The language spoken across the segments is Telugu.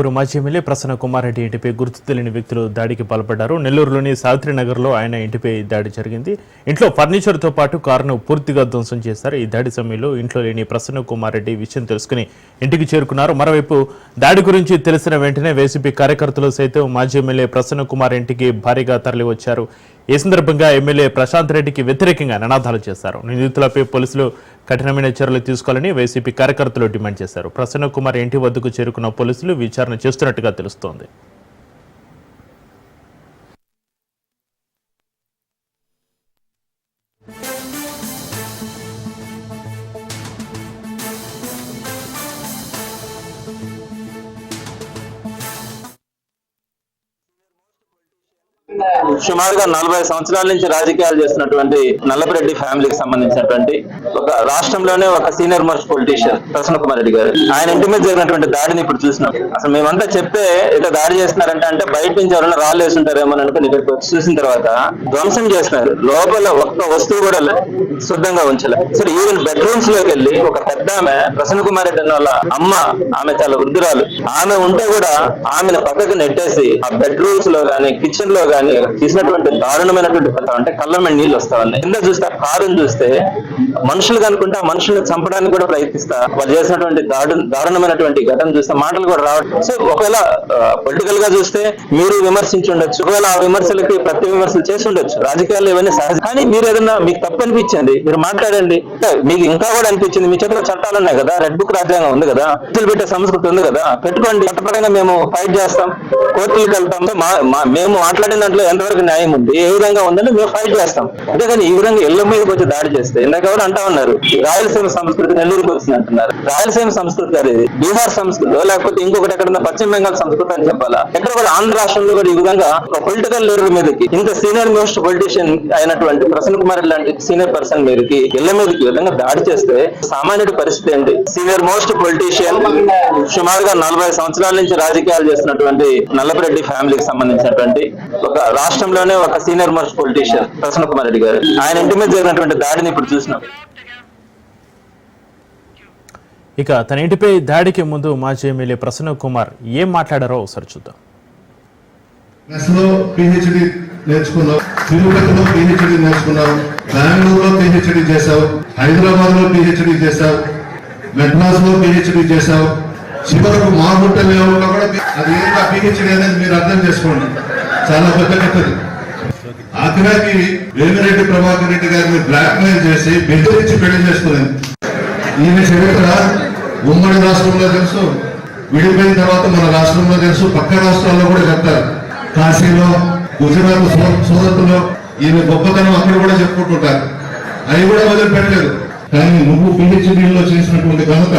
ఊరు మాజీ ఎమ్మెల్యే ప్రసన్న కుమార్ రెడ్డి ఇంటిపై గుర్తు తెలియని వ్యక్తులు దాడికి పాల్పడ్డారు. నెల్లూరులోని సావిత్రి నగర్లో ఆయన ఇంటిపై దాడి జరిగింది. ఇంట్లో ఫర్నిచర్తో పాటు కారును పూర్తిగా ధ్వంసం చేశారు. ఈ దాడి సమయంలో ఇంట్లో లేని ప్రసన్న కుమార్ రెడ్డి విషయం తెలుసుకుని ఇంటికి చేరుకున్నారు. మరోవైపు దాడి గురించి తెలిసిన వెంటనే వైసీపీ కార్యకర్తలు సైతం మాజీ ఎమ్మెల్యే ప్రసన్న కుమార్ ఇంటికి భారీగా తరలివచ్చారు. ఈ సందర్భంగా ఎమ్మెల్యే ప్రశాంత్ రెడ్డికి వ్యతిరేకంగా నినాదాలు చేశారు. నిందితులపై పోలీసులు కఠినమైన చర్యలు తీసుకోవాలని వైసీపీ కార్యకర్తలు డిమాండ్ చేశారు. ప్రసన్న కుమార్ ఇంటి వద్దకు చేరుకున్న పోలీసులు విచారణ చేస్తున్నట్టుగా తెలుస్తోంది. సుమారుగా నలభై సంవత్సరాల నుంచి రాజకీయాలు చేస్తున్నటువంటి నల్లపరెడ్డి ఫ్యామిలీకి సంబంధించినటువంటి ఒక రాష్ట్రంలోనే ఒక senior most politician Prasanna Kumar Reddy గారు. ఆయన ఇంటి మీద జరిగినటువంటి దాడిని ఇప్పుడు చూసినాం అసలు మేమంతా చెప్తే ఇట్లా దాడి చేస్తున్నారంటే అంటే బయట నుంచి ఎవరైనా రాళ్ళు వేసుంటారేమో అనుకుని ఇక్కడికి వచ్చి చూసిన తర్వాత ధ్వంసం చేస్తున్నారు. లోపల ఒక్క వస్తువు కూడా లే- శుద్ధంగా ఉంచలే. సరే ఈవెన్ బెడ్రూమ్స్లోకి వెళ్ళి ఒక పెద్ద ఆమె ప్రసన్న కుమార్ రెడ్డి వాళ్ళ అమ్మ ఆమె చాలా వృద్ధురాలు. ఆమె ఉంటే కూడా ఆమెను పక్కకు నెట్టేసి ఆ బెడ్రూమ్స్లో కానీ కిచెన్లో కానీ తీసినటువంటి దారుణమైనటువంటి అంటే కళ్ళ మీద నీళ్ళు వస్తా ఉన్నాయి కింద చూస్తే కారుని చూస్తే మనుషులు కనుకుంటే ఆ మనుషుల్ని చంపడానికి కూడా ప్రయత్నిస్తా. వాళ్ళు చేసినటువంటి దారుణమైనటువంటి ఘటన చూస్తే మాటలు కూడా రావడం. సో ఒకవేళ పొలిటికల్గా చూస్తే మీరు విమర్శించి ఉండొచ్చు ఒకవేళ ఆ విమర్శలకి ప్రతి విమర్శలు చేసి ఉండొచ్చు రాజకీయాలు ఇవన్నీ సహజం. కానీ మీరు ఏదైనా మీకు తప్పు అనిపించింది మీరు మాట్లాడండి. మీకు ఇంకా కూడా అనిపించింది మీ చేతిలో చట్టాలు ఉన్నాయి కదా రెడ్ బుక్ రాజ్యాంగం ఉంది కదా కోర్టులు పెట్టే సంస్కృతి ఉంది కదా పెట్టుకోండి. చట్టపరంగా మేము ఫైట్ చేస్తాం కోర్టులకు వెళ్తాం. మా- మేము మాట్లాడిన దాంట్లో ఎంతవరకు న్యాయం ఉంది ఏ విధంగా ఉందని మేము ఫైట్ చేస్తాం. అంతేగాని ఈ విధంగా ఇళ్ళ మీదకి వచ్చి దాడి చేస్తే ఇందాక అంటా ఉన్నారు. రాయలసీమ సంస్కృతి నెల్లూరుకి వచ్చింది అంటున్నారు. రాయలసీమ సంస్కృతి అనేది బీహార్ సంస్కృతి లేకపోతే ఇంకొకటి ఎక్కడన్నా పశ్చిమ బెంగాల్ సంస్కృతి అని చెప్పాలా? ఎక్కడ కూడా ఆంధ్ర రాష్ట్రంలో కూడా ఈ విధంగా ఒక పొలిటికల్ లీడర్ మీదకి ఇంత సీనియర్ మోస్ట్ పొలిటీషియన్ అయినటువంటి ప్రసన్న కుమార్ లాంటి సీనియర్ పర్సన్ మీదకి ఇళ్ళ మీదకి ఈ విధంగా దాడి చేస్తే సామాన్యుడి పరిస్థితి ఏంటి? సీనియర్ మోస్ట్ పొలిటీషియన్ సుమారుగా నలభై సంవత్సరాల నుంచి రాజకీయాలు చేస్తున్నటువంటి నల్లపరెడ్డి ఫ్యామిలీకి సంబంధించినటువంటి ఒక రాష్ట్రంలోనే ఒక senior most politician Prasanna Kumar Reddy గారు. ఆయన ఇంటి మీద జరిగినటువంటి దాడిని ఇప్పుడు చూసినాం. ఇక తన ఇంటిపై దాడికి ముందు మాజీ ఎమ్మెల్యే ప్రసన్న కుమార్ ఏం మాట్లాడారో ఒకసారి చూద్దాం. మెస్లో పిహెచ్డి నేర్చుకున్నావు తిరుపతిలో పిహెచ్డి నేర్చుకున్నావు బెంగళూరులో పిహెచ్డి చేశావు హైదరాబాద్లో పిహెచ్డి చేశావు మెడ్రాస్లో పిహెచ్డి చేశావు చివరకు మా లేవులో కూడా అది ఏంటో పిహెచ్డి అనేది మీరు అర్థం చేసుకోండి. చాలా పెద్ద పెద్దది ఆఖరాకి వేమిరెడ్డి ప్రభాకర్ రెడ్డి గారిని బ్లాక్ మెయిల్ చేసి బెదిరించి పెళ్ళి చేసుకున్నాను ఈమె చరిత్ర ఉమ్మడి రాష్ట్రంలో తెలుసు విడిపోయిన తర్వాత మన రాష్ట్రంలో తెలుసు పక్క రాష్ట్రాల్లో కూడా చెప్తారు. కాశీలో గుజరాత్ సోదరులో సూరత్లో గొప్పతనం అక్కడ కూడా చెప్పుకుంటుంటారు. అవి కూడా వదిలిపెట్టలేదు. కానీ నువ్వు పిహెచ్డీలో చేసినటువంటి కనుక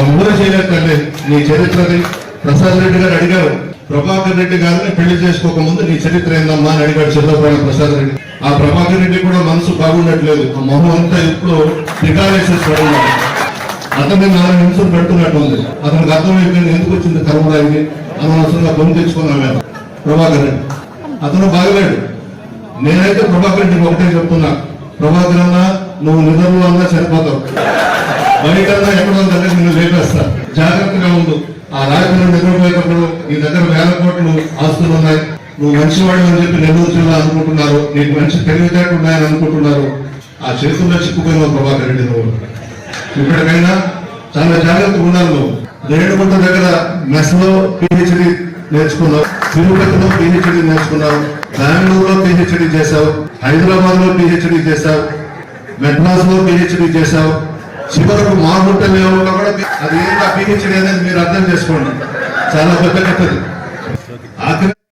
ఎవరు చేయలేదు తల్లి నీ చరిత్రది ప్రసాద్ రెడ్డి గారు అడిగారు ప్రభాకర్ రెడ్డి గారిని పెళ్ళి చేసుకోక ముందు నీ చరిత్ర ఏందమ్మా అని అడిగాడు చంద్రబాబు ప్రసాద్ రెడ్డి. ఆ ప్రభాకర్ రెడ్డి కూడా మనసు బాగుండట్లేదు. ఆ మొహం అంతా ఇప్పుడు పికాలేసేసి పడున్నాడు అతన్ని నాలుగు నిమిషాలు పెడుతున్నట్టు ఉంది? అతనికి అర్థమైపోయింది. ఎందుకు వచ్చింది కర్మరాయికి? అనవసరంగా కొని తెచ్చుకున్నామే ప్రభాకర్ రెడ్డి. అతను బాగలేడు నేనైతే ప్రభాకర్ రెడ్డికి ఒకటే చెప్తున్నా. ప్రభాకర్ అన్న నువ్వు నిధులు అన్నా సరిపోతావు. బయట ఎక్కడో దగ్గర నిన్ను లేపేస్తా. జాగ్రత్తగా ఉండు. ఆ రాజకీయ నిద్రపోయేటప్పుడు నీ దగ్గర వేల కోట్లు ఆస్తులు ఉన్నాయి. నువ్వు మంచివాడు అని చెప్పి నెల్లూరు జిల్లా అనుకుంటున్నారు. నీకు మంచి తెలివితేటలు ఉన్నాయని అనుకుంటున్నారు. ఆ చేతుల్లో చిక్కుపోయిన ప్రభాకర్ రెడ్డి నువ్వు. ఇప్పటికైనా చాలా జాగ్రత్తగా ఉండాలి నువ్వు. రేణుగుంట దగ్గర మెస్లో పిహెచ్డి నేర్చుకున్నావు తిరుపతిలో పిహెచ్డి నేర్చుకున్నావు బెంగళూరులో పిహెచ్డి చేశావు హైదరాబాద్లో పిహెచ్డి చేశావు మెడ్రాస్లో పిహెచ్డి చేశావు. చివరకు మాగుంట కూడా అది ఏంటో పిహెచ్డి అనేది మీరు అర్థం చేసుకోండి. చాలా పెద్ద కథది ఆఖరి